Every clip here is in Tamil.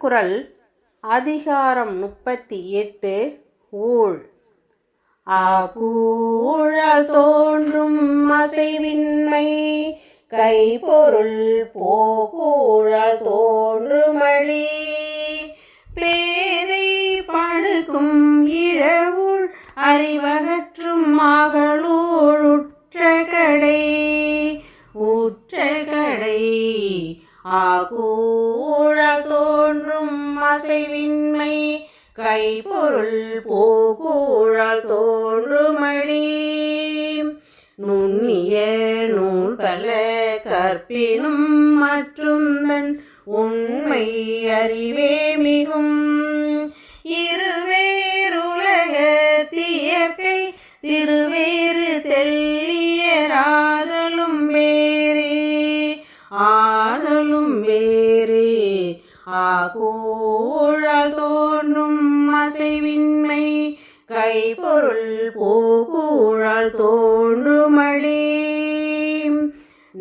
திருக்குறள் அதிகாரம் முப்பத்தி எட்டு ஊழ். ஆகூழால் தோன்றும் அசைவின்மை. கைப்பொருள் போகூழால் தோன்றுமழி பேதை பழுக்கும் இழவுள் அறிவகற்றும் மகளூர் உற்றகடை உற்றகடை ஆகூழ அசைவின்மை கைப்பொருள் போகூழால் தோன்றுமழி நுண்ணிய நூல் பல கற்பினும் மற்றும் தன் உண்மை அறிவே மிகும்.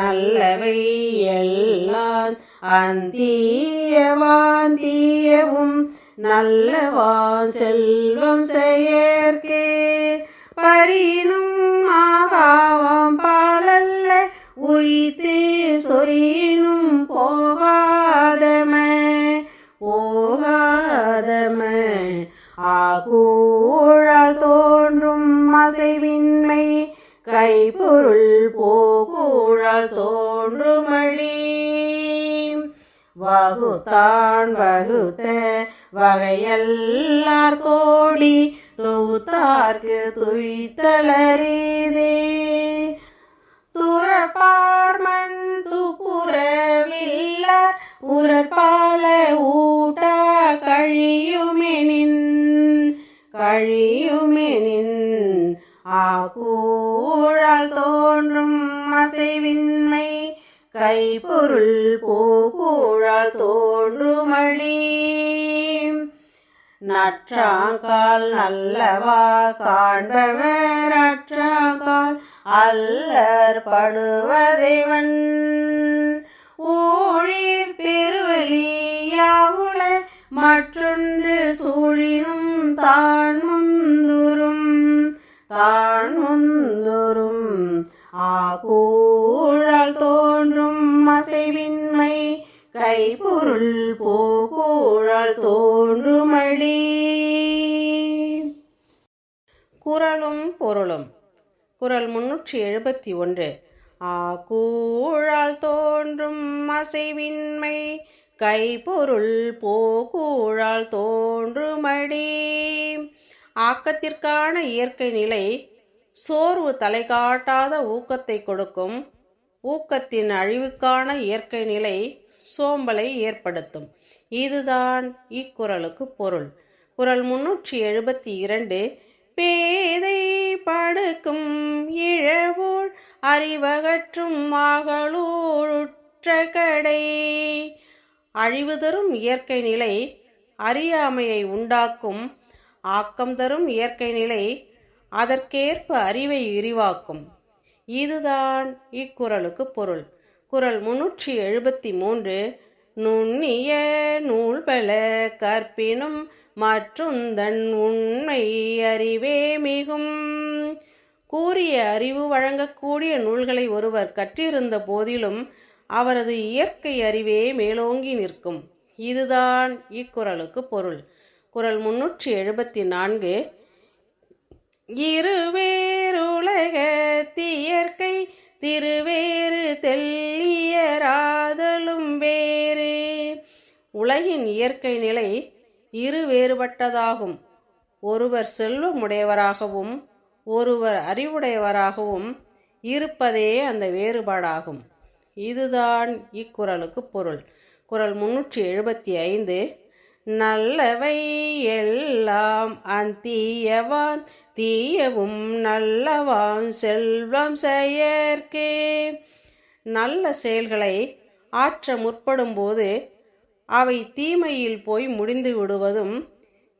நல்லவை எல்லாம் அந்தியவாந்தியவும் நல்லவான் செல்வம் செயற்கே. பரினும் ஆகாவாம் பாலல்ல உயித்து சொரியினும் போகாதம போகாதம. ஆகூழால் தோன்றும் அசைவின்மை கைபொருள் போகூழால் தோன்றுமழி வகுத்தான் வகுத்த வகையல்லார் கோடி தொகுத்தார்க்கு துய்த்தளரீதே துறப்பார்மன் துப்புறவில்லார் உரற்பால ஊட்டா கழியுமெனின் கழியுமெனின் ஆகூழால் தோன்றும் அசைவின்மை கைப்பொருள் போகூழால் தோன்றுமழி நற்றாங்கால் நல்லவா காண்பவர் அற்றாங்கால் அல்லர் படுவதைவன். ஊழிற் பெருவழியாவுள மற்றொன்று சூழினும் தான் கூழால் தோன்றும் அசைவின்மை கைப்பொருள் போகூழால் தோன்றுமழி குரலும் பொருளும். குரல் முன்னூற்றி எழுபத்தி ஒன்று. ஆ கூழால் தோன்றும் அசைவின்மை கைப்பொருள் போகூழால் தோன்றுமடி. ஆக்கத்திற்கான இயற்கை நிலை சோர்வு தலை காட்டாத ஊக்கத்தை கொடுக்கும். ஊக்கத்தின் அழிவுக்கான இயற்கை நிலை சோம்பலை ஏற்படுத்தும். இதுதான் இக்குறளுக்கு பொருள். குரல் முன்னூற்றி எழுபத்தி இரண்டு பேதை படுக்கும் இழவோள் அறிவகற்றும் மகளூற்ற கடை. அழிவு தரும் இயற்கை நிலை அறியாமையை உண்டாக்கும். ஆக்கம் தரும் இயற்கை நிலை அதற்கேற்ப அறிவை விரிவாக்கும். இதுதான் இக்குறளுக்கு பொருள். குரல் முன்னூற்றி எழுபத்தி மூன்று நுண்ணிய நூல்பல கற்பினும் மற்றுந்தன் உண்மை அறிவே மிகும். கூறிய அறிவு வழங்கக்கூடிய நூல்களை ஒருவர் கற்றிருந்த போதிலும் அவரது இயற்கை அறிவே மேலோங்கி நிற்கும். இதுதான் இக்குறளுக்கு பொருள். குரல் முன்னூற்றி எழுபத்தி நான்கு இருவேருலகத்தியற்கை திருவேறு தெல்லியராதலும் வேறு. உலகின் இயற்கை நிலை இரு வேறுபட்டதாகும் ஒருவர் செல்வமுடையவராகவும் ஒருவர் அறிவுடையவராகவும் இருப்பதே அந்த வேறுபாடாகும். இதுதான் இக்குறளுக்கு பொருள். குரல் முன்னூற்றி எழுபத்தி ஐந்து நல்லவை எல்லாம் அந்தீயவான் தீயவும் நல்லவான் செல்வம் செயற்கே. நல்ல செயல்களை ஆற்ற முற்படும்போது அவை தீமையில் போய் முடிந்து விடுவதும்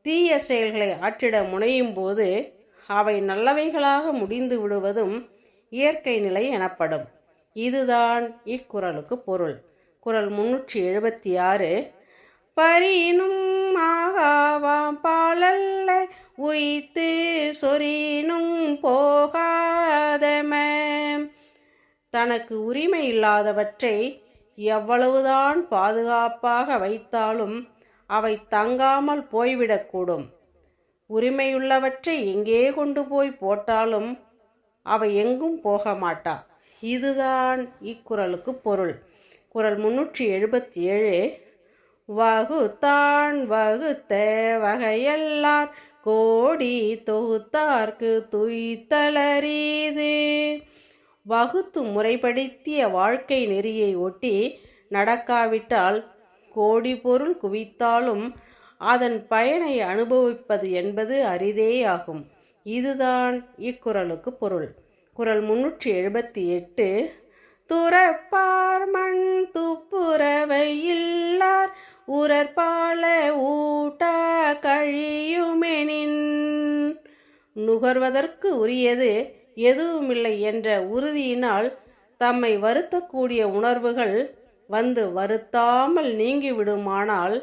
தீய செயல்களை ஆற்றிட முனையும் போது அவை நல்லவைகளாக முடிந்து விடுவதும் இயற்கை நிலை எனப்படும். இதுதான் இக்குறளுக்கு பொருள். குறள் முன்னூற்றி எழுபத்தி ஆறு பரினும் ஆகாவாம் பாலல்ல உய்த்து சொரினும் போகாதம. தனக்கு உரிமை இல்லாதவற்றை எவ்வளவுதான் பாதுகாப்பாக வைத்தாலும் அவை தங்காமல் போய்விடக்கூடும். உரிமையுள்ளவற்றை எங்கே கொண்டு போய் போட்டாலும் அவை எங்கும் போக மாட்டா இதுதான் இக்குறளுக்கு பொருள். குறள் முன்னூற்றி எழுபத்தி ஏழு வகுத்தான் வகுத்த வகையெல்லார். கோடி தொகுத்தார்க்கு துய்த்தலரீது. வகுத்து முறைப்படுத்திய வாழ்க்கை நெறியை ஒட்டி நடக்காவிட்டால் கோடி பொருள் குவித்தாலும் அதன் பயனை அனுபவிப்பது என்பது அரிதேயாகும். இதுதான் இக்குறளுக்கு பொருள். குரல் முன்னூற்றி எழுபத்தி எட்டு. துறப்பார் மண் துப்புரவை இல்லார் உரற்பால ஊட்டா கழியுமெனின். நுகர்வதற்கு உரியது எதுவுமில்லை என்ற உறுதியினால் தம்மை வருத்தக்கூடிய உணர்வுகள் வந்து வருத்தாமல் நீங்கிவிடுமானால்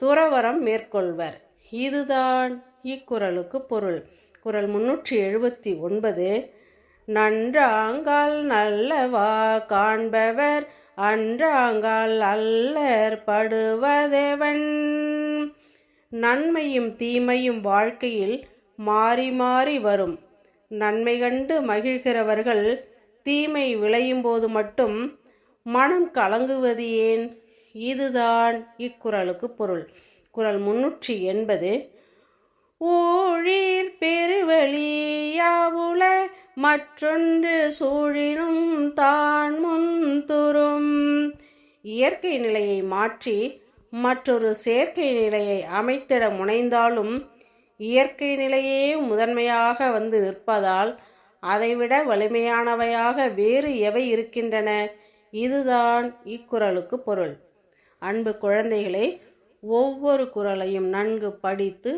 துறவரம் மேற்கொள்வர். இதுதான் இக்குறளுக்கு பொருள். குறள் முன்னூற்றி எழுபத்தி ஒன்பது நன்றாங்கால் நல்லவா காண்பவர் அன்றாங்கால் அல்லர் படுவதேவன். நன்மையும் தீமையும் வாழ்க்கையில் மாறி மாறி வரும். நன்மை கண்டு மகிழ்கிறவர்கள் தீமை விளையும் போது மட்டும் மனம் கலங்குவது ஏன்? இதுதான் இக்குறளுக்கு பொருள். குரல் முன்னூற்றி எண்பது ஊழிர் பெருவழியாவுல மற்றொன்று சூழினும் தான் முன்துரும் இயற்கை நிலையை மாற்றி மற்றொரு செயற்கை நிலையை அமைத்திட முனைந்தாலும் இயற்கை நிலையே முதன்மையாக வந்து நிற்பதால் அதைவிட வலிமையானவையாக வேறு எவை இருக்கின்றன? இதுதான் இக்குறளுக்கு பொருள். அன்பு குழந்தைகளே ஒவ்வொரு குரலையும் நன்கு படித்து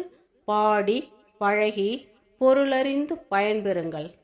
பாடி பழகி பொருளறிந்து பயன்பெறுங்கள்.